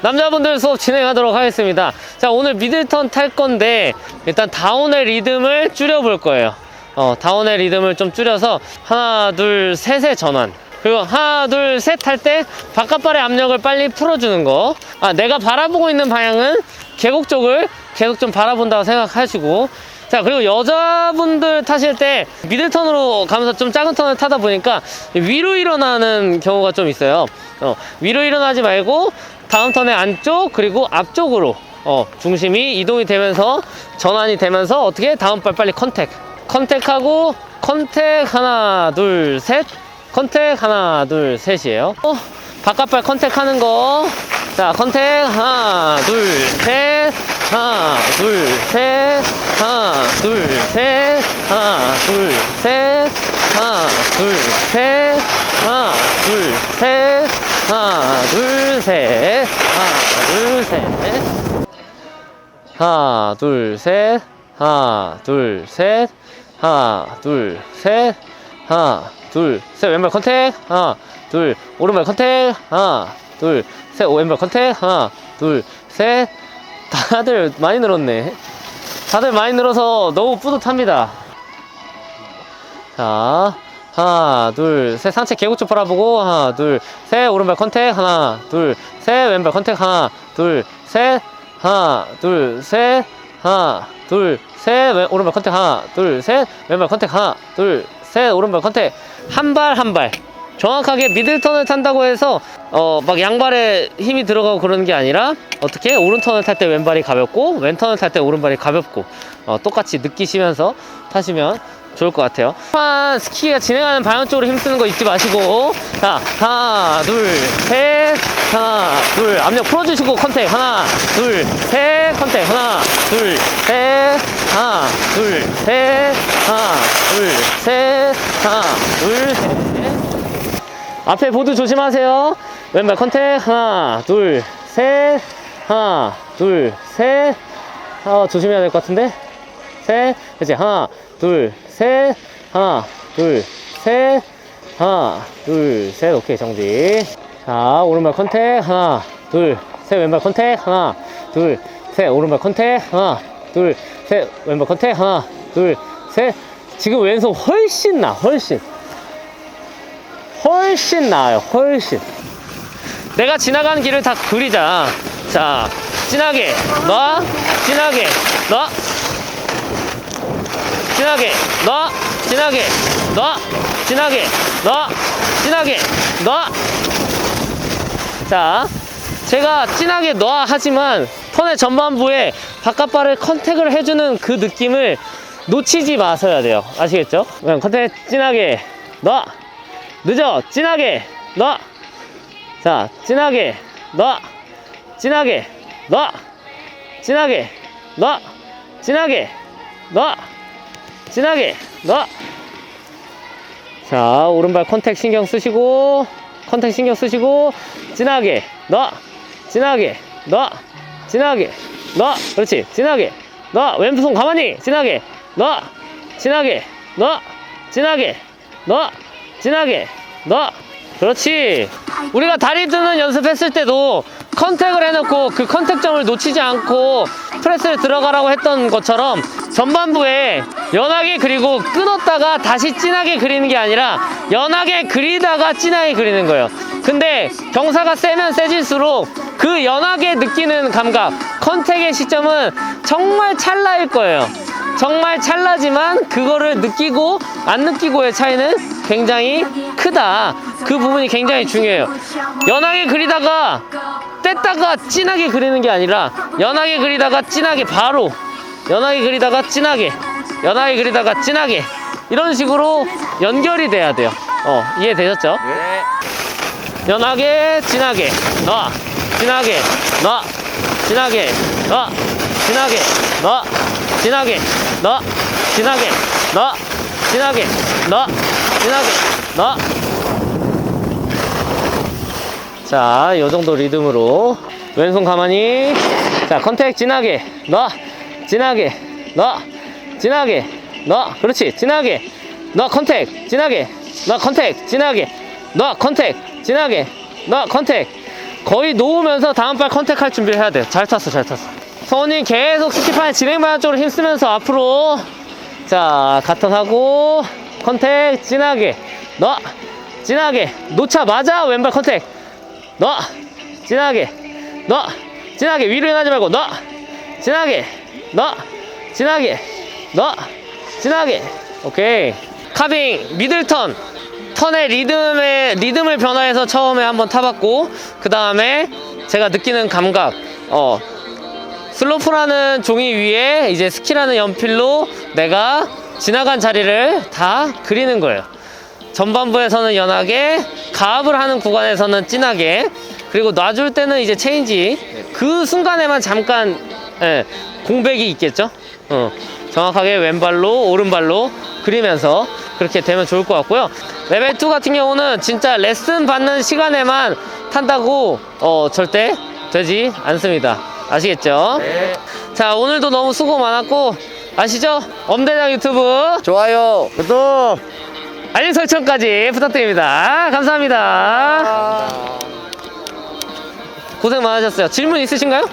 남자분들 수업 진행하도록 하겠습니다. 자, 오늘 미들턴 탈 건데, 일단 다운의 리듬을 줄여 볼 거예요. 어, 다운의 리듬을 좀 줄여서, 하나, 둘, 셋의 전환. 그리고 하나, 둘, 셋 할 때, 바깥발의 압력을 빨리 풀어주는 거. 아, 내가 바라보고 있는 방향은 계곡 쪽을 계속 좀 바라본다고 생각하시고, 자, 그리고 여자분들 타실 때 미들턴으로 가면서 좀 작은 턴을 타다 보니까 위로 일어나는 경우가 좀 있어요. 어, 위로 일어나지 말고 다음 턴의 안쪽 그리고 앞쪽으로 어, 중심이 이동이 되면서 전환이 되면서 어떻게 다음 발 빨리 컨택. 컨택하고 컨택 하나 둘 셋. 컨택 하나 둘 셋이에요. 어, 바깥발 컨택하는 거. 자, 컨택 하나 둘 셋. 하나 둘 셋. 하나 둘 셋. 하나 둘 셋. 하나 둘 셋. 하나 둘 셋. 하나 둘 셋. 하나 둘 셋. 하나, 둘, 셋. 하나, 둘, 셋. 하나, 둘, 셋. 하나, 둘, 셋. 왼발 컨택. 하나, 둘. 오른발 컨택. 하나, 둘, 셋. 왼발 컨택. 하나, 둘, 셋. 다들 많이 늘었네. 다들 많이 늘어서 너무 뿌듯합니다. 자, 하나, 둘, 셋. 상체 개구 쪽 바라보고, 하나, 둘, 셋. 오른발 컨택. 하나, 둘, 셋. 왼발 컨택. 하나, 둘, 셋. 하나, 둘, 셋. 하나, 둘, 셋. 왼, 오른발 컨택. 하나, 둘, 셋. 왼발 컨택. 하나, 둘, 셋. 오른발 컨택. 한 발, 한 발. 정확하게 미들턴을 탄다고 해서 어 막 양발에 힘이 들어가고 그러는 게 아니라 어떻게 오른턴을 탈 때 왼발이 가볍고 왼턴을 탈 때 오른발이 가볍고 어, 똑같이 느끼시면서 타시면 좋을 것 같아요. 한 스키가 진행하는 방향 쪽으로 힘쓰는 거 잊지 마시고 자 하나 둘셋 하나 둘 압력 풀어주시고 컨택 하나 둘셋 컨택 하나 둘셋 하나 둘셋 하나 둘셋 하나 둘셋 앞에 보드 조심하세요. 왼발 컨택 하나, 둘, 셋, 하나, 둘, 셋. 어, 조심해야 될 것 같은데. 셋, 그렇지. 하나, 둘, 셋, 하나, 둘, 셋, 하나, 둘, 셋. 오케이 정지. 자, 오른발 컨택 하나, 둘, 셋. 왼발 컨택 하나, 둘, 셋. 오른발 컨택 하나, 둘, 셋. 왼발 컨택 하나, 둘, 셋. 지금 왼손 훨씬 나, 훨씬. 훨씬 나아요, 훨씬. 내가 지나가는 길을 다 그리자. 자, 진하게, 놔, 진하게, 놔, 진하게, 놔, 진하게, 놔, 진하게, 놔, 진하게, 놔. 자, 제가 진하게 놔 하지만 턴의 전반부에 바깥발을 컨택을 해주는 그 느낌을 놓치지 마셔야 돼요. 아시겠죠? 그냥 컨택 진하게 놔. 늦어 진하게 놔. 자 진하게 놔. 진하게 놔. 진하게 놔. 진하게 놔. 진하게 놔. 자 오른발 컨택 신경 쓰시고 컨택 신경 쓰시고 진하게 놔. 진하게 놔. 진하게 놔. 그렇지 진하게 놔. 왼손 가만히 진하게 놔. 진하게 놔. 진하게 놔. 진하게. 놔 그렇지. 우리가 다리 드는 연습했을 때도 컨택을 해놓고 그 컨택점을 놓치지 않고 프레스를 들어가라고 했던 것처럼 전반부에 연하게 그리고 끊었다가 다시 진하게 그리는 게 아니라 연하게 그리다가 진하게 그리는 거예요. 근데 경사가 세면 세질수록 그 연하게 느끼는 감각 컨택의 시점은 정말 찰나일 거예요. 정말 찰나지만 그거를 느끼고 안 느끼고의 차이는 굉장히 크다. 그 부분이 굉장히 중요해요. 연하게 그리다가 뗐다가 진하게 그리는 게 아니라 연하게 그리다가 진하게 바로 연하게 그리다가 진하게 연하게 그리다가 진하게 이런 식으로 연결이 돼야 돼요. 어, 이해되셨죠? 네. 연하게 진하게 놔 진하게 놔 진하게 놔 진하게 놔 진하게 놔 진하게 놔 진하게 놔 진하게 놔 자, 요 정도 리듬으로. 왼손 가만히. 자, 컨택 진하게. 놔. 진하게. 놔. 진하게. 놔. 그렇지. 진하게. 놔 컨택. 진하게. 놔 컨택. 진하게. 놔 컨택. 진하게. 놔 컨택. 거의 놓으면서 다음 발 컨택할 준비를 해야 돼. 잘 탔어, 잘 탔어. 성우님 계속 스키판에 진행 방향 쪽으로 힘쓰면서 앞으로. 자, 가턴하고, 컨택, 진하게. 너, 진하게. 놓자마자 왼발 컨택. 너, 진하게. 너, 진하게. 위로 인하지 말고, 너, 진하게. 너, 진하게. 너, 진하게. 오케이. 카빙, 미들턴. 턴의 리듬의 리듬을 변화해서 처음에 한번 타봤고 그 다음에 제가 느끼는 감각 어 슬로프라는 종이 위에 이제 스키라는 연필로 내가 지나간 자리를 다 그리는 거예요. 전반부에서는 연하게 가압을 하는 구간에서는 진하게 그리고 놔줄 때는 이제 체인지. 그 순간에만 잠깐 예, 공백이 있겠죠? 어, 정확하게 왼발로 오른발로 그리면서 그렇게 되면 좋을 것 같고요. 레벨 2 같은 경우는 진짜 레슨 받는 시간에만 탄다고 어, 절대 되지 않습니다. 아시겠죠? 자 오늘도 너무 수고 많았고 아시죠? 엄대장 유튜브 좋아요. 구독. 알림 설정까지 부탁드립니다 감사합니다 고생 많으셨어요 질문 있으신가요?